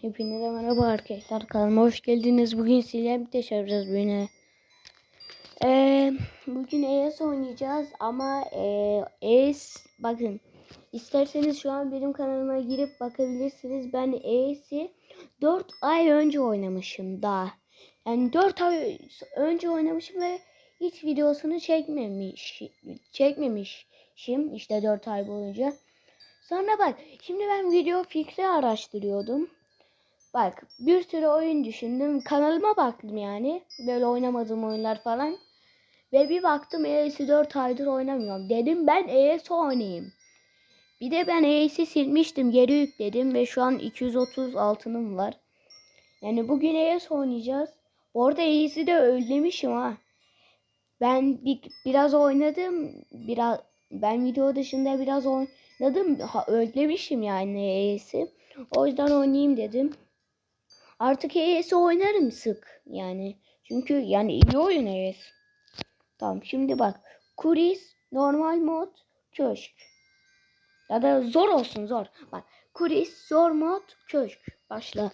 Hepinize merhaba arkadaşlar. Kanalıma hoş geldiniz. Bugün sizlerle birlikte şey yapacağız yine. Ee, bugün ES oynayacağız ama ES bakın isterseniz şu an benim kanalıma girip bakabilirsiniz. Ben ES'i 4 ay önce oynamışım daha. Yani 4 ay önce oynamışım ve hiç videosunu çekmemiş çekmemişim işte 4 ay boyunca. Sonra bak şimdi ben video fikri araştırıyordum. Bak bir sürü oyun düşündüm. Kanalıma baktım yani. Böyle oynamadığım oyunlar falan. Ve bir baktım ES'i 4 aydır oynamıyorum. Dedim ben ES oynayayım. Bir de ben ES'i silmiştim. Geri yükledim ve şu an 230 altınım var. Yani bugün ES oynayacağız. Bu arada ES'i de özlemişim ha. Ben bir, biraz oynadım. Biraz ben video dışında biraz oynadım. Ha, özlemişim yani ES'i. O yüzden oynayayım dedim. Artık ES oynarım sık yani. Çünkü yani iyi oyun ES. Tamam şimdi bak. Kuris, normal mod, köşk. Ya da zor olsun zor. Bak kuris, zor mod, köşk. Başla.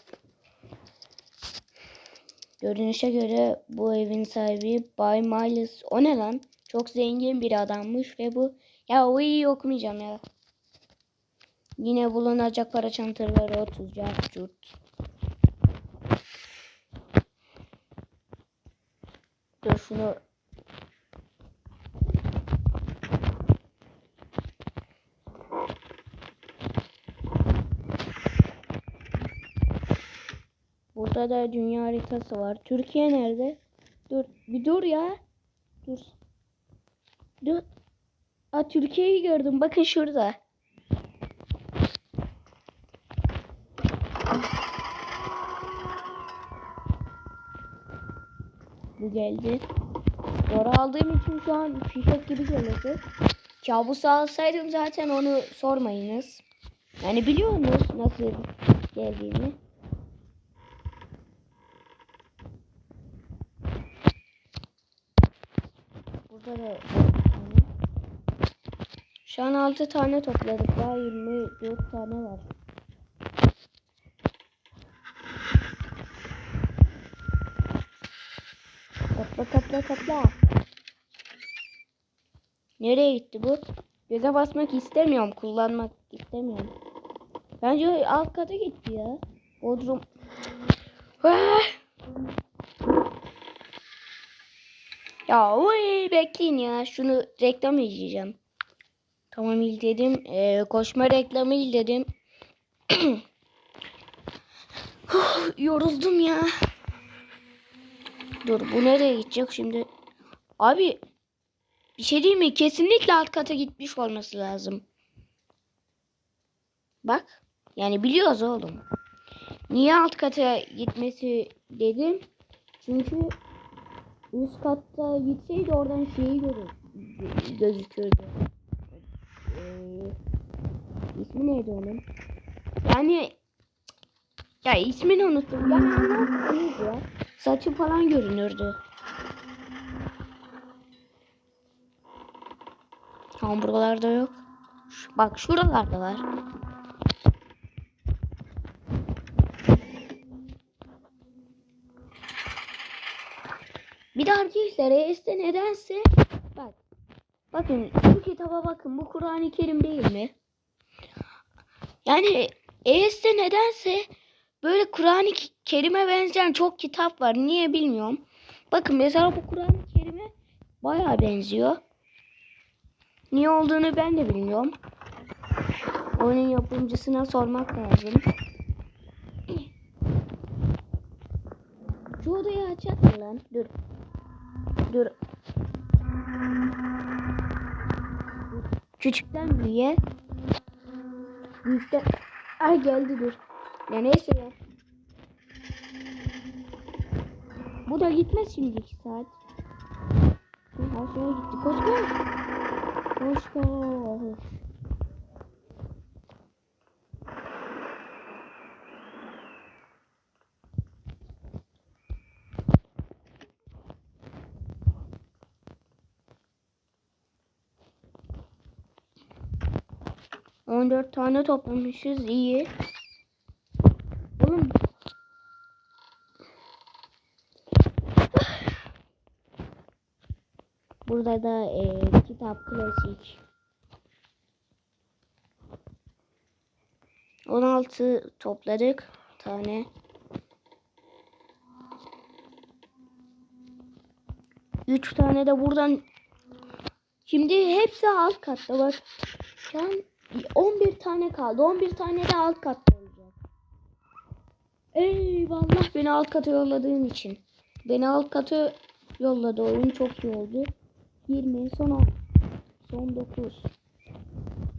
Görünüşe göre bu evin sahibi Bay Miles. O ne lan? Çok zengin bir adammış ve bu... Ya o iyi okumayacağım ya. Yine bulunacak para çantaları 30 cart Dur şunu Burada da dünya haritası var. Türkiye nerede? Dur bir dur ya. Dur. Dur. Aa Türkiye'yi gördüm. Bakın şurada. Bu geldi. Doğru aldığım için şu an fişek gibi geliyordu. Kabus alsaydım zaten onu sormayınız. Yani biliyor musunuz nasıl geldiğini? Burada da şu an 6 tane topladık. Daha 24 tane var. Topla topla. Nereye gitti bu? Göze basmak istemiyorum. Kullanmak istemiyorum. Bence alt kata gitti ya. Bodrum. Ah! Ya oy bekleyin ya. Şunu reklam izleyeceğim. Tamam izledim. Ee, koşma reklamı izledim. Yoruldum ya. Dur bu nereye gidecek şimdi? Abi bir şey değil mi? Kesinlikle alt kata gitmiş olması lazım. Bak. Yani biliyoruz oğlum. Niye alt kata gitmesi dedim? Çünkü üst katta gitseydi oradan şeyi görür, gözükürdü. Ee, ismi neydi onun? Yani ya ismini unuttum. Anlattınız ya. Saçı falan görünürdü. Hamburgerlarda yok. Şu- Bak şuralarda var. Bir de arkadaşlar ES'te nedense bak bakın bu kitaba bakın bu Kur'an-ı Kerim değil mi? Yani ES'te nedense böyle Kur'an-ı Kerim'e benzeyen çok kitap var. Niye bilmiyorum. Bakın mesela bu Kur'an-ı Kerim'e bayağı benziyor. Niye olduğunu ben de bilmiyorum. Oyunun yapımcısına sormak lazım. Şu odayı açar mı lan? Dur. Dur. Küçükten büyüğe. Büyükten... Ay geldi dur. Ya neyse ya. Bu da gitmez şimdi 2 saat. Her şeye gitti. Koş koş. Koş koş. On dört tane toplamışız iyi. Oğlum Oğlum. Burada da e, kitap klasik. 16 topladık tane. Üç tane de buradan. Şimdi hepsi alt katta bak. An 11 tane kaldı. 11 tane de alt katta olacak. Eyvallah beni alt kata yolladığın için. Beni alt kata yolladı. Oyun çok iyi oldu. 20 son 10. Son 9.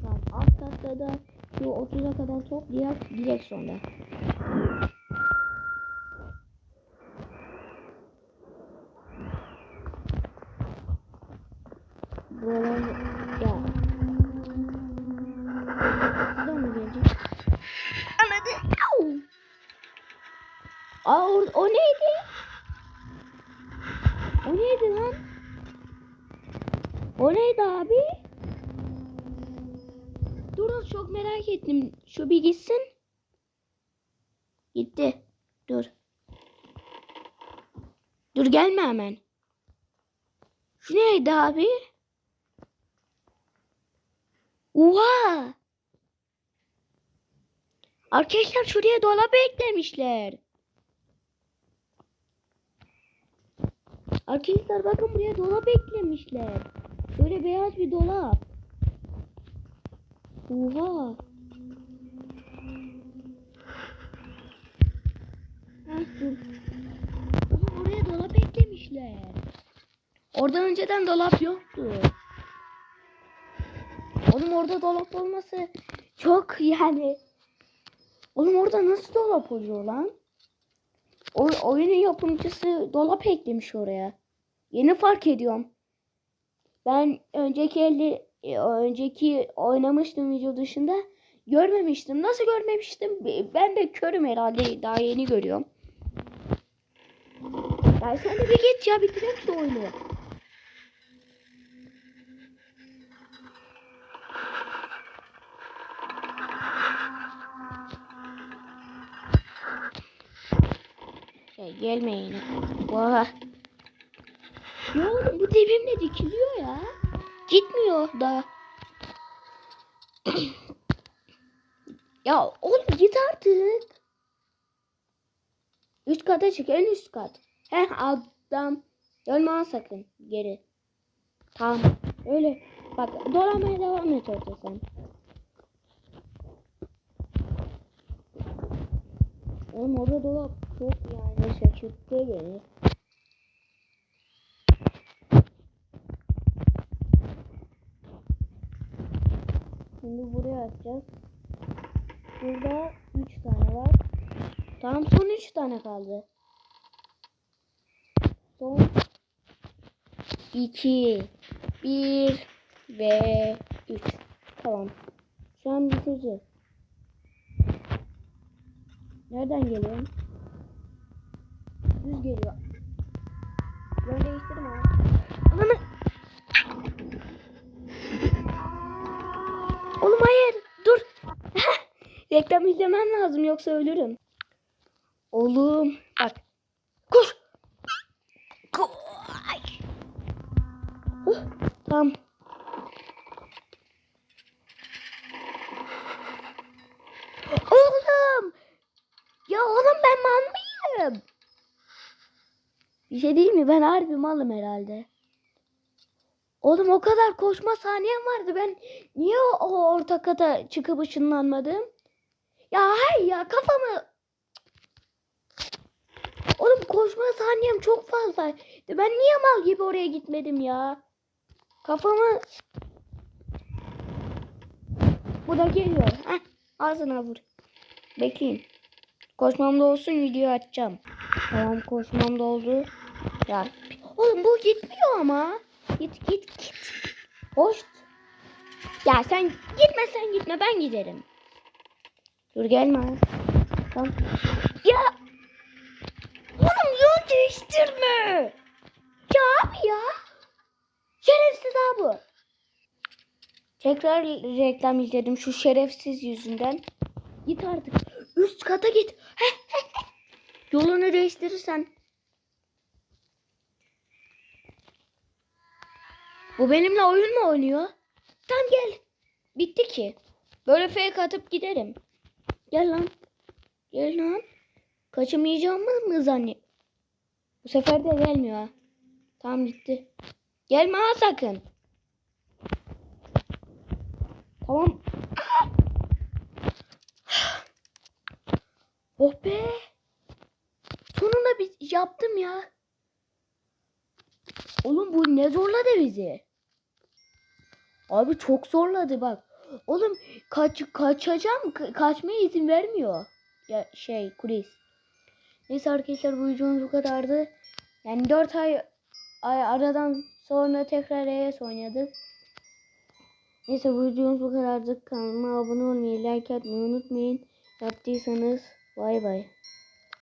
Tamam alt katta da şu 30'a kadar toplayacak direkt sonra. Buralar ya. Buradan mı gelecek? Anladı. Aa or- o neydi? O neydi lan? O neydi abi? Dur çok merak ettim. Şu bir gitsin. Gitti. Dur. Dur gelme hemen. Şu neydi abi? Oha! Arkadaşlar şuraya dolap eklemişler. Arkadaşlar bakın buraya dolap eklemişler. Şöyle beyaz bir dolap. Oha. Ha, dur. Oha, oraya dolap eklemişler. Oradan önceden dolap yoktu. Oğlum orada dolap olması çok yani. Oğlum orada nasıl dolap oluyor lan? O, oyunun yapımcısı dolap eklemiş oraya. Yeni fark ediyorum. Ben önceki elde e, önceki oynamıştım video dışında görmemiştim. Nasıl görmemiştim? Ben de körüm herhalde. Daha yeni görüyorum. Ya sen de bir geç ya bitirelim şu oyunu. Şey gelme yine. Vah. Oğlum bu dibimle dikiliyor ya. Gitmiyor da. ya oğlum git artık. Üst kata çık en üst kat. Heh adam. Ha sakın geri. Tamam. Öyle. Bak dolamaya devam et orada sen. Oğlum orada dolap çok yani şaşırttı beni. Şimdi buraya atacağız. Burada 3 tane var. Tamam son 3 tane kaldı. Son 2 1 ve 3. Tamam. Şu an bitireceğiz. Nereden geliyorum? Düz geliyor. Yön değiştirme. Ananı. Oğlum hayır. Dur. Reklam izlemem lazım yoksa ölürüm. Oğlum. Bak. Koş. Koş. Uh, tamam. Oğlum. Ya oğlum ben mal mıyım? Bir şey değil mi? Ben harbi malım herhalde. Oğlum o kadar koşma saniyem vardı. Ben niye o orta kata çıkıp ışınlanmadım? Ya hayır ya kafamı... Oğlum koşma saniyem çok fazla. Ben niye mal gibi oraya gitmedim ya? Kafamı... Bu da geliyor. Heh, ağzına vur. Bekleyin. Koşmam da olsun video açacağım. Tamam koşmam da oldu. Ya oğlum bu gitmiyor ama. Git git git. Hoş. Ya sen gitme sen gitme ben giderim. Dur gelme. Tamam. Ya. Oğlum yol değiştirme. Ya abi ya. Şerefsiz abi. Tekrar reklam izledim şu şerefsiz yüzünden. Git artık. Üst kata git. Yolunu değiştirirsen. Bu benimle oyun mu oynuyor? Tamam gel. Bitti ki. Böyle fake atıp giderim. Gel lan. Gel lan. Kaçamayacağımı mı zannet? Bu sefer de gelmiyor ha. Tamam gitti. Gelme ha sakın. Tamam. Oh be. Sonunda bir yaptım ya. Oğlum bu ne zorladı bizi? Abi çok zorladı bak. Oğlum kaç kaçacağım ka- kaçmaya izin vermiyor. Ya şey kulis. Neyse arkadaşlar bu videomuz bu kadardı. Yani 4 ay, ay aradan sonra tekrar ES oynadık. Neyse bu videomuz bu kadardı. Kanalıma abone olmayı, like atmayı unutmayın. Yaptıysanız bay bay.